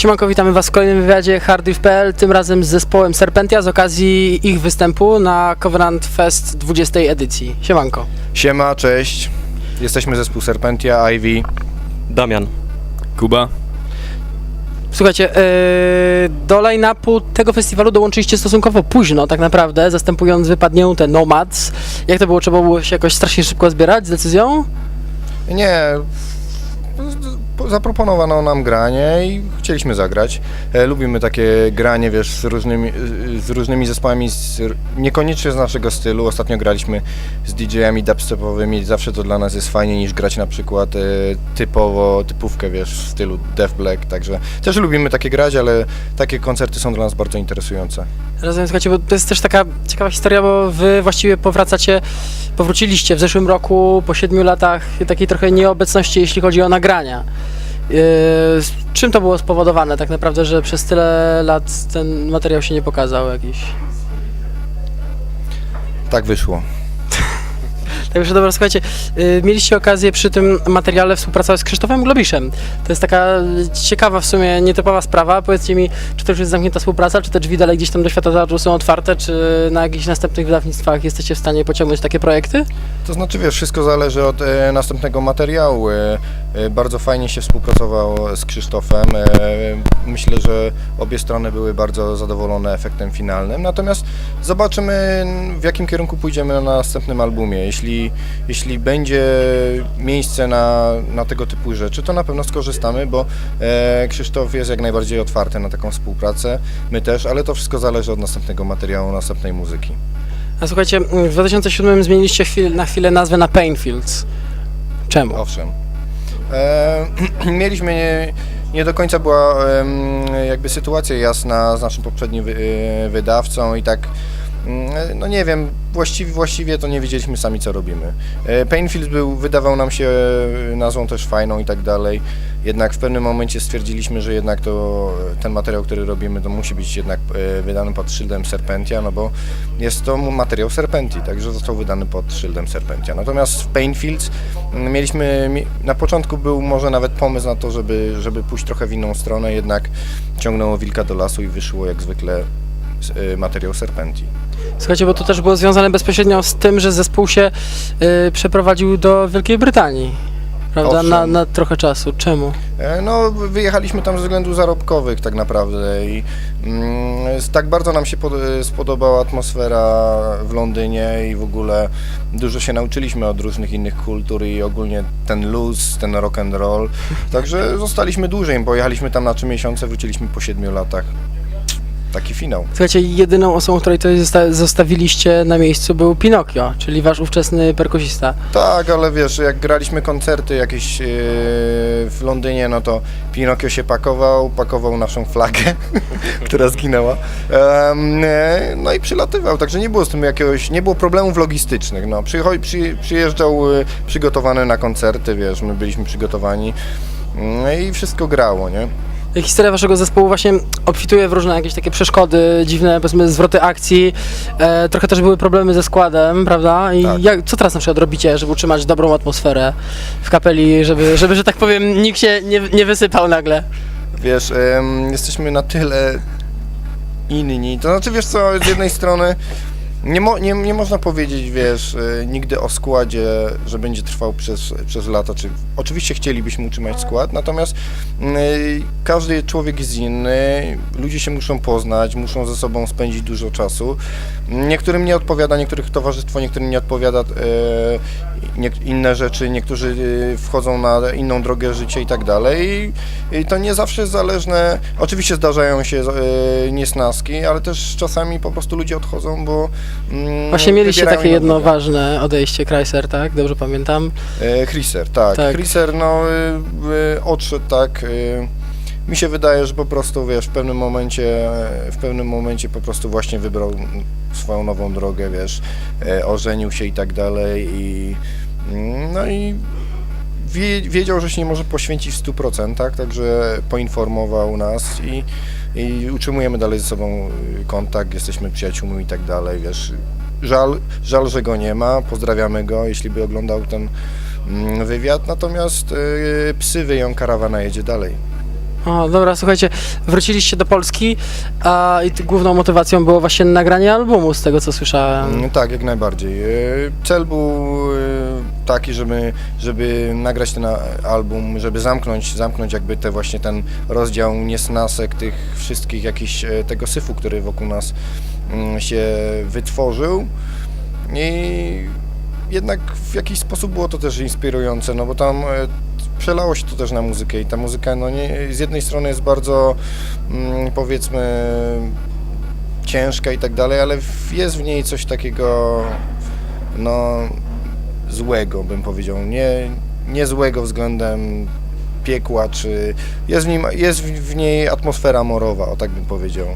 Siemanko, witamy Was w kolejnym wywiadzie hardriff.pl, tym razem z zespołem Serpentia z okazji ich występu na Covenant Fest 20 edycji. Siemanko. Siema, cześć. Jesteśmy zespół Serpentia, Ivy. Damian. Kuba. Słuchajcie, yy, do line-upu tego festiwalu dołączyliście stosunkowo późno tak naprawdę, zastępując wypadnięte Nomads. Jak to było? Trzeba było się jakoś strasznie szybko zbierać z decyzją? Nie, zaproponowano nam granie i chcieliśmy zagrać. E, lubimy takie granie, wiesz, z różnymi, z różnymi zespołami, z, niekoniecznie z naszego stylu. Ostatnio graliśmy z DJ-ami dubstepowymi, zawsze to dla nas jest fajniej niż grać na przykład e, typowo, typówkę, wiesz, w stylu Death Black, także też lubimy takie grać, ale takie koncerty są dla nas bardzo interesujące. Razem, słuchajcie, bo to jest też taka ciekawa historia, bo wy właściwie powracacie, powróciliście w zeszłym roku po siedmiu latach takiej trochę nieobecności, jeśli chodzi o nagrania. Yy, czym to było spowodowane tak naprawdę, że przez tyle lat ten materiał się nie pokazał jakiś? Tak wyszło. Także dobra, słuchajcie, yy, mieliście okazję przy tym materiale współpracować z Krzysztofem Globiszem. To jest taka ciekawa w sumie, nietypowa sprawa. Powiedzcie mi, czy to już jest zamknięta współpraca, czy te drzwi dalej gdzieś tam do świata teatru są otwarte, czy na jakichś następnych wydawnictwach jesteście w stanie pociągnąć takie projekty? To znaczy, wiesz, wszystko zależy od e, następnego materiału. E, e, bardzo fajnie się współpracowało z Krzysztofem. E, myślę, że obie strony były bardzo zadowolone efektem finalnym. Natomiast zobaczymy, w jakim kierunku pójdziemy na następnym albumie. Jeśli, jeśli będzie miejsce na, na tego typu rzeczy, to na pewno skorzystamy, bo e, Krzysztof jest jak najbardziej otwarty na taką współpracę. My też, ale to wszystko zależy od następnego materiału, następnej muzyki. A słuchajcie, w 2007 zmieniliście chwil, na chwilę nazwę na Painfields. Czemu? Owszem. E, mieliśmy nie, nie do końca była jakby sytuacja jasna z naszym poprzednim e, wydawcą i tak no nie wiem, właściwie, właściwie to nie wiedzieliśmy sami co robimy. E, Painfield był, wydawał nam się e, nazwą też fajną i tak dalej, jednak w pewnym momencie stwierdziliśmy, że jednak to e, ten materiał, który robimy, to musi być jednak wydany pod szyldem Serpentia, no bo jest to materiał Serpentii, także został wydany pod szyldem Serpentia. Natomiast w Painfields mm, mieliśmy, mi- na początku był może nawet pomysł na to, żeby, żeby pójść trochę w inną stronę, jednak ciągnęło wilka do lasu i wyszło jak zwykle materiał Serpentii. Słuchajcie, bo to też było związane bezpośrednio z tym, że zespół się y, przeprowadził do Wielkiej Brytanii. Prawda? Owszem. Na, na trochę czasu. Czemu? E, No, wyjechaliśmy tam ze względów zarobkowych tak naprawdę i mm, tak bardzo nam się pod, spodobała atmosfera w Londynie i w ogóle dużo się nauczyliśmy od różnych innych kultur i ogólnie ten luz, ten rock and roll. Także zostaliśmy dłużej, pojechaliśmy tam na trzy miesiące, wróciliśmy po siedmiu latach. Taki finał. Słuchajcie, jedyną osobą, której to zosta- zostawiliście na miejscu był Pinokio, czyli wasz ówczesny perkusista. Tak, ale wiesz, jak graliśmy koncerty jakieś yy, w Londynie, no to Pinokio się pakował, pakował naszą flagę, która zginęła. Em, e, no i przylatywał, także nie było z tym jakiegoś, nie było problemów logistycznych. No, przycho- przy, przyjeżdżał y, przygotowany na koncerty, wiesz, my byliśmy przygotowani. No i wszystko grało, nie? Historia waszego zespołu właśnie obfituje w różne jakieś takie przeszkody, dziwne, powiedzmy, zwroty akcji. E, trochę też były problemy ze składem, prawda? I Tak. jak, co teraz na przykład robicie, żeby utrzymać dobrą atmosferę w kapeli, żeby, żeby że tak powiem, nikt się nie, nie wysypał nagle? Wiesz, em, jesteśmy na tyle inni. To znaczy, wiesz co, z jednej strony nie, mo, nie, nie można powiedzieć, wiesz, e, nigdy o składzie, że będzie trwał przez, przez lata. Czy, oczywiście chcielibyśmy utrzymać skład, natomiast e, każdy człowiek jest inny, ludzie się muszą poznać, muszą ze sobą spędzić dużo czasu. Niektórym nie odpowiada, niektórych towarzystwo, niektórym nie odpowiada e, nie, inne rzeczy, niektórzy e, wchodzą na inną drogę życia i tak dalej. I, I to nie zawsze jest zależne. Oczywiście zdarzają się e, niesnaski, ale też czasami po prostu ludzie odchodzą, bo. Mm, Właśnie mieliście takie jedno drogę. ważne odejście, Chrysler, tak? Dobrze pamiętam. E, Chriser, tak. Tak. Chriser, no, y, y, odszedł tak. Y, mi się wydaje, że po prostu, wiesz, w pewnym momencie, w pewnym momencie po prostu właśnie wybrał swoją nową drogę, wiesz, e, ożenił się i tak dalej i mm, no i wie, wiedział, że się nie może poświęcić w 100%, także poinformował nas i, i utrzymujemy dalej ze sobą y, kontakt, jesteśmy przyjaciółmi i tak dalej, wiesz. Żal, żal, że go nie ma, pozdrawiamy go, jeśli by oglądał ten mm, wywiad, natomiast y, psy wyją, karawana jedzie dalej. O, dobra, słuchajcie, wróciliście do Polski, a i główną motywacją było właśnie nagranie albumu, z tego co słyszałem. Mm, Tak, jak najbardziej. E, Cel był e, taki, żeby, żeby nagrać ten album, żeby zamknąć, zamknąć jakby te właśnie ten rozdział niesnasek tych wszystkich jakichś e, tego syfu, który wokół nas mm, się wytworzył. I jednak w jakiś sposób było to też inspirujące, no bo tam e, przelało się to też na muzykę i ta muzyka no nie, z jednej strony jest bardzo mm, powiedzmy ciężka i tak dalej, ale jest w niej coś takiego no złego bym powiedział, nie, nie złego względem piekła, czy jest w, nim, jest w niej atmosfera morowa, o tak bym powiedział.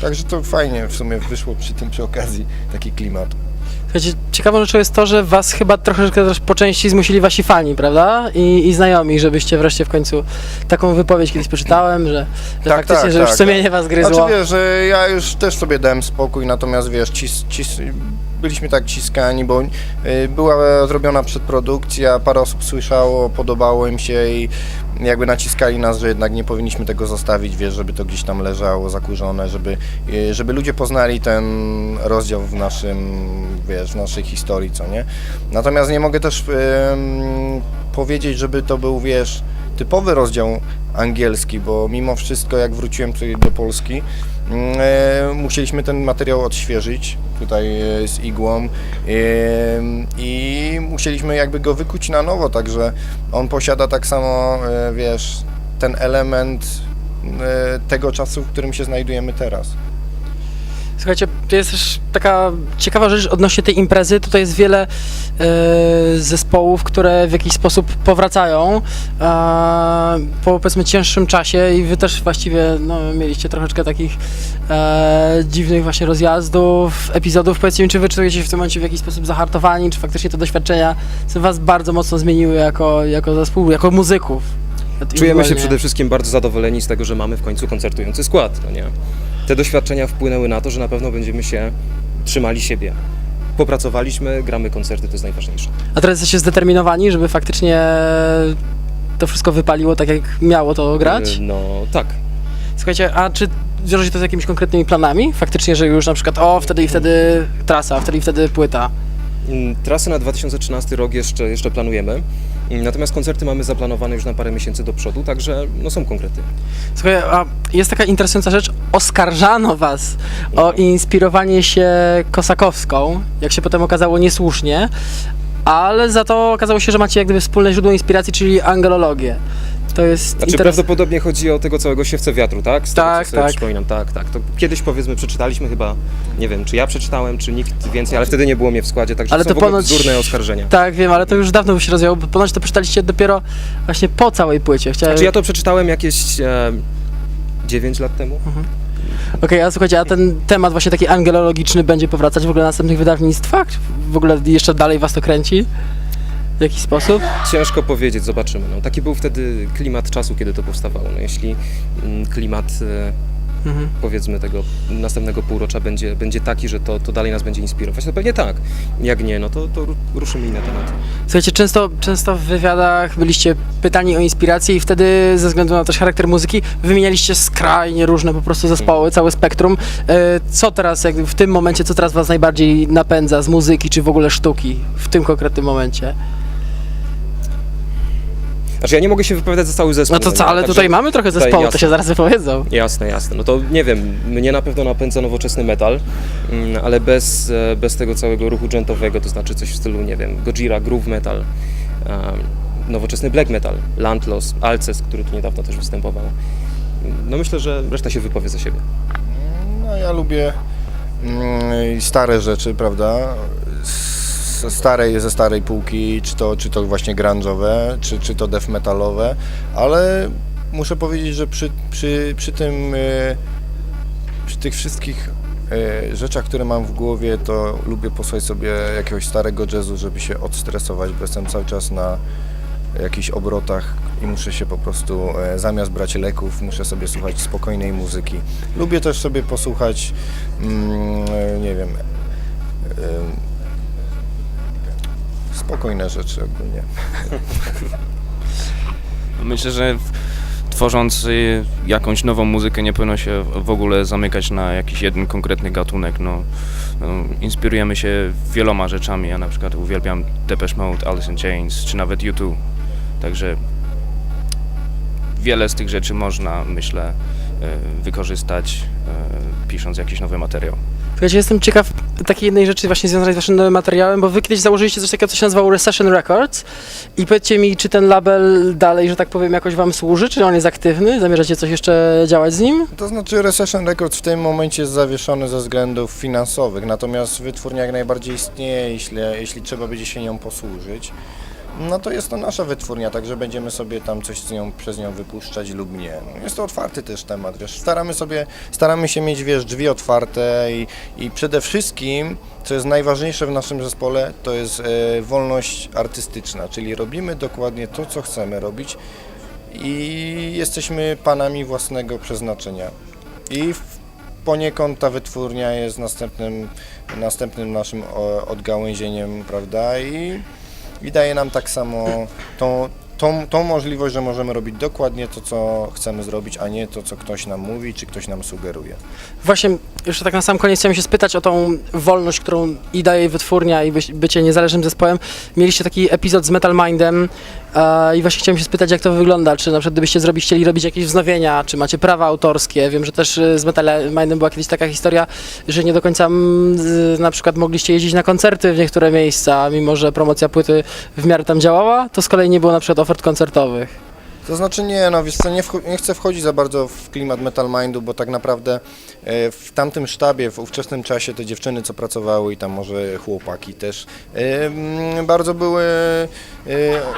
Także to fajnie w sumie wyszło przy tym przy okazji taki klimat. Słuchajcie, ciekawą rzeczą jest to, że was chyba troszeczkę też po części zmusili wasi fani, prawda? I, i znajomi, żebyście wreszcie w końcu taką wypowiedź kiedyś przeczytałem, że, że Tak, faktycznie, tak, że już tak, sumienie was gryzło. Znaczy wiesz, że ja już też sobie dałem spokój, natomiast wiesz, cis, cis, byliśmy tak ciskani, bo y, była zrobiona przedprodukcja, parę osób słyszało, podobało im się i jakby naciskali nas, że jednak nie powinniśmy tego zostawić, wiesz, żeby to gdzieś tam leżało zakurzone, żeby, y, żeby ludzie poznali ten rozdział w naszym, wiesz, w naszej historii, co nie? Natomiast nie mogę też ym, powiedzieć, żeby to był, wiesz, typowy rozdział angielski, bo mimo wszystko jak wróciłem tutaj do Polski, mm, e, musieliśmy ten materiał odświeżyć tutaj e, z igłą e, i musieliśmy jakby go wykuć na nowo, także on posiada tak samo, wiesz, ten element tego czasu, w którym się znajdujemy teraz. Słuchajcie, to jest też taka ciekawa rzecz odnośnie tej imprezy. Tutaj jest wiele e, zespołów, które w jakiś sposób powracają e, po powiedzmy cięższym czasie i wy też właściwie no, mieliście troszeczkę takich e, dziwnych właśnie rozjazdów, epizodów. Powiedzcie mi, czy wy czujecie się w tym momencie w jakiś sposób zahartowani, czy faktycznie te doświadczenia co was bardzo mocno zmieniły jako, jako zespół, jako muzyków? Czujemy się przede wszystkim bardzo zadowoleni z tego, że mamy w końcu koncertujący skład, no nie? Te doświadczenia wpłynęły na to, że na pewno będziemy się trzymali siebie. Popracowaliśmy, gramy koncerty, to jest najważniejsze. A teraz jesteście zdeterminowani, żeby faktycznie to wszystko wypaliło tak, jak miało to grać? Y, No tak. Słuchajcie, a czy wiąże się to z jakimiś konkretnymi planami? Faktycznie, że już na przykład o, wtedy i wtedy trasa, wtedy i wtedy płyta. Mm, Trasę na 2013 rok jeszcze, jeszcze planujemy, natomiast koncerty mamy zaplanowane już na parę miesięcy do przodu, także no, są konkrety. Słuchaj, a jest taka interesująca rzecz, oskarżano was o inspirowanie się Kosakowską, jak się potem okazało niesłusznie, ale za to okazało się, że macie jak gdyby wspólne źródło inspiracji, czyli angelologię. To jest Znaczy interes- prawdopodobnie chodzi o tego całego siewce wiatru, tak? Z tego, Tak, co sobie tak. przypominam, tak, tak. To kiedyś powiedzmy przeczytaliśmy chyba, nie wiem, czy ja przeczytałem, czy nikt więcej, ale wtedy nie było mnie w składzie, także Ale są to w ogóle ponoć- bzdurne oskarżenia. Tak, wiem, ale to już dawno by się rozwijało, bo ponoć to przeczytaliście dopiero właśnie po całej płycie. Chciałem... Znaczy ja to przeczytałem jakieś e, 9 lat temu. Okej, a słuchajcie, a ten temat właśnie taki angelologiczny będzie powracać w ogóle na następnych wydawnictwach? W ogóle jeszcze dalej was to kręci? W jakiś sposób? Ciężko powiedzieć, zobaczymy. No, taki był wtedy klimat czasu, kiedy to powstawało. No, jeśli mm, klimat e, Mhm. powiedzmy tego następnego półrocza będzie, będzie taki, że to, to dalej nas będzie inspirować, to pewnie tak. Jak nie, no to, to ru- ruszymy inne tematy. Słuchajcie, często, często w wywiadach byliście pytani o inspirację i wtedy ze względu na też charakter muzyki wymienialiście skrajnie różne po prostu zespoły, całe spektrum. E, Co teraz, jakby w tym momencie, co teraz was najbardziej napędza z muzyki czy w ogóle sztuki w tym konkretnym momencie? Znaczy ja nie mogę się wypowiadać za cały zespół. No to nie? co, ale Także- tutaj mamy trochę tutaj zespołu, to jasne. się zaraz wypowiedzą. Jasne, jasne. No to nie wiem, mnie na pewno napędza nowoczesny metal, mm, ale bez, e, bez tego całego ruchu dżentowego, to znaczy coś w stylu, nie wiem, Gojira, groove metal, em, nowoczesny black metal, Landloss, Alces, który tu niedawno też występował. No myślę, że reszta się wypowie za siebie. No ja lubię mm, stare rzeczy, prawda? Starej, ze starej półki, czy to, czy to właśnie grunge'owe, czy, czy to death metalowe, ale muszę powiedzieć, że przy, przy, przy tym, y, przy tych wszystkich y, rzeczach, które mam w głowie, to lubię posłuchać sobie jakiegoś starego jazzu, żeby się odstresować, bo jestem cały czas na jakichś obrotach i muszę się po prostu, e, zamiast brać leków, muszę sobie słuchać spokojnej muzyki. Lubię też sobie posłuchać, mm, e, nie wiem, e, spokojne rzeczy ogólnie. Myślę, że tworząc y, jakąś nową muzykę nie powinno się w ogóle zamykać na jakiś jeden konkretny gatunek. No, no, inspirujemy się wieloma rzeczami. Ja na przykład uwielbiam Depeche Mode, Alice in Chains czy nawet U2. Także wiele z tych rzeczy można, myślę, y, wykorzystać y, pisząc jakiś nowy materiał. Słuchajcie, jestem ciekaw takiej jednej rzeczy właśnie związanej z waszym nowym materiałem, bo wy kiedyś założyliście coś takiego, co się nazywało Recession Records i powiedzcie mi, czy ten label dalej, że tak powiem, jakoś wam służy, czy on jest aktywny? Zamierzacie coś jeszcze działać z nim? To znaczy Recession Records w tym momencie jest zawieszony ze względów finansowych, natomiast wytwórnia jak najbardziej istnieje, jeśli, jeśli trzeba będzie się nią posłużyć. No to jest to nasza wytwórnia, także będziemy sobie tam coś z nią, przez nią wypuszczać lub nie. No jest to otwarty też temat, wiesz, staramy sobie, staramy się mieć, wiesz, drzwi otwarte i, i przede wszystkim, co jest najważniejsze w naszym zespole, to jest e, wolność artystyczna, czyli robimy dokładnie to, co chcemy robić i jesteśmy panami własnego przeznaczenia. I w- poniekąd ta wytwórnia jest następnym, następnym naszym odgałęzieniem, prawda? I, I daje nam tak samo tą, tą, tą możliwość, że możemy robić dokładnie to, co chcemy zrobić, a nie to, co ktoś nam mówi, czy ktoś nam sugeruje. Właśnie, jeszcze tak na sam koniec chciałem się spytać o tą wolność, którą i daje wytwórnia i bycie niezależnym zespołem. Mieliście taki epizod z Metal Mindem e, i właśnie chciałem się spytać, jak to wygląda, czy na przykład gdybyście zrobić, chcieli robić jakieś wznowienia, czy macie prawa autorskie. Wiem, że też e, z Metal Mindem była kiedyś taka historia, że nie do końca mm, na przykład mogliście jeździć na koncerty w niektóre miejsca, mimo że promocja płyty w miarę tam działała, to z kolei nie było na przykład ofert koncertowych. To znaczy nie, no wiesz co, nie, nie chcę wchodzić za bardzo w klimat Metal Mindu, bo tak naprawdę e, w tamtym sztabie, w ówczesnym czasie te dziewczyny, co pracowały i tam może chłopaki też, e, mm, bardzo były, e,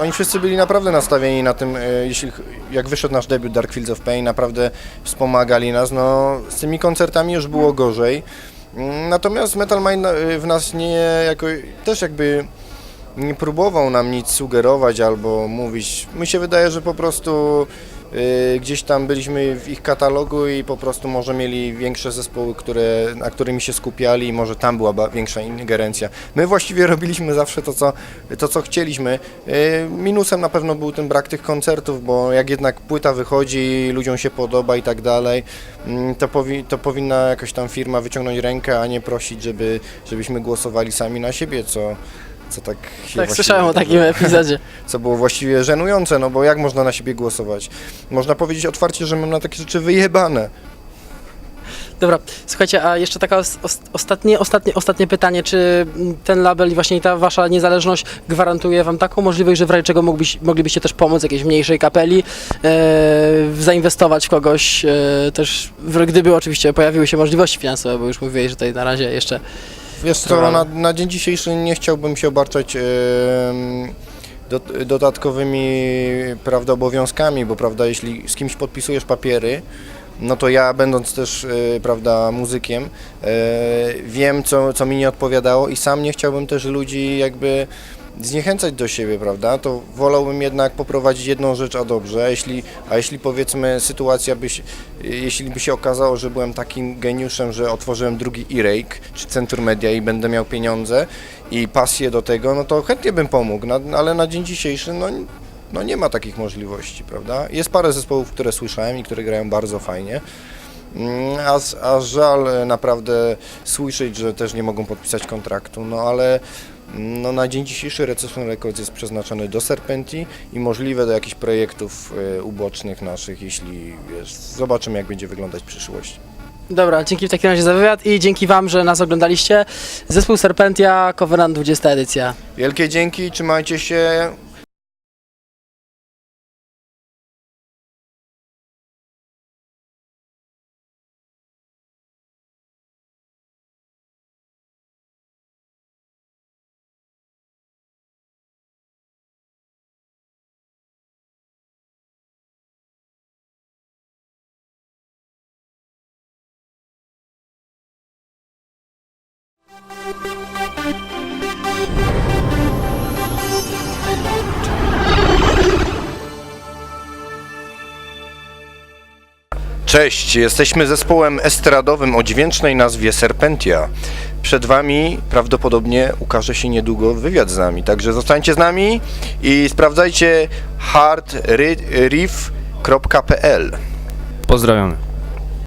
oni wszyscy byli naprawdę nastawieni na tym, jeśli, jak wyszedł nasz debiut Dark Fields of Pain, naprawdę wspomagali nas, no z tymi koncertami już było gorzej. Mm, Natomiast Metal Mind w nas nie jako, też jakby nie próbował nam nic sugerować albo mówić. Mi się wydaje, że po prostu y, gdzieś tam byliśmy w ich katalogu i po prostu może mieli większe zespoły, które, na którymi się skupiali i może tam była większa ingerencja. My właściwie robiliśmy zawsze to, co, to, co chcieliśmy. Y, minusem na pewno był ten brak tych koncertów, bo jak jednak płyta wychodzi, ludziom się podoba i tak dalej, mm, to, powi- to powinna jakaś tam firma wyciągnąć rękę, a nie prosić, żeby, żebyśmy głosowali sami na siebie, co co tak się Tak, właściwie słyszałem o takim epizodzie. Co było właściwie żenujące, no bo jak można na siebie głosować? Można powiedzieć otwarcie, że mam na takie rzeczy wyjebane. Dobra, słuchajcie, a jeszcze taka os- os- ostatnie, ostatnie, ostatnie pytanie, czy mm, ten label i właśnie ta wasza niezależność gwarantuje wam taką możliwość, że w razie czego moglibyście też pomóc jakiejś mniejszej kapeli, e, zainwestować w kogoś, e, też w, gdyby oczywiście pojawiły się możliwości finansowe, bo już mówiłeś, że tutaj na razie jeszcze Wiesz co, na, na dzień dzisiejszy nie chciałbym się obarczać em, do, dodatkowymi prawda, obowiązkami, bo prawda, jeśli z kimś podpisujesz papiery, no to ja będąc też e, prawda, muzykiem, e, wiem co, co mi nie odpowiadało i sam nie chciałbym też ludzi jakby zniechęcać do siebie, prawda, to wolałbym jednak poprowadzić jedną rzecz, a dobrze, a jeśli, a jeśli powiedzmy sytuacja by się, jeśli by się okazało, że byłem takim geniuszem, że otworzyłem drugi e-rake, czy Centrum Media i będę miał pieniądze i pasję do tego, no to chętnie bym pomógł, ale na dzień dzisiejszy, no, no nie ma takich możliwości, prawda, jest parę zespołów, które słyszałem i które grają bardzo fajnie, Mm, A, a żal naprawdę słyszeć, że też nie mogą podpisać kontraktu, no ale no, na dzień dzisiejszy Recession Records jest przeznaczony do Serpenti i możliwe do jakichś projektów e, ubocznych naszych, jeśli wiesz, zobaczymy jak będzie wyglądać przyszłość. Dobra, dzięki w takim razie za wywiad i dzięki Wam, że nas oglądaliście. Zespół Serpentia, Covenant 20 edycja. Wielkie dzięki, trzymajcie się, Cześć, jesteśmy zespołem estradowym o dźwięcznej nazwie Serpentia. Przed Wami prawdopodobnie ukaże się niedługo wywiad z nami, także zostańcie z nami i sprawdzajcie Hard Ri- Riff radio.pl Pozdrawiamy.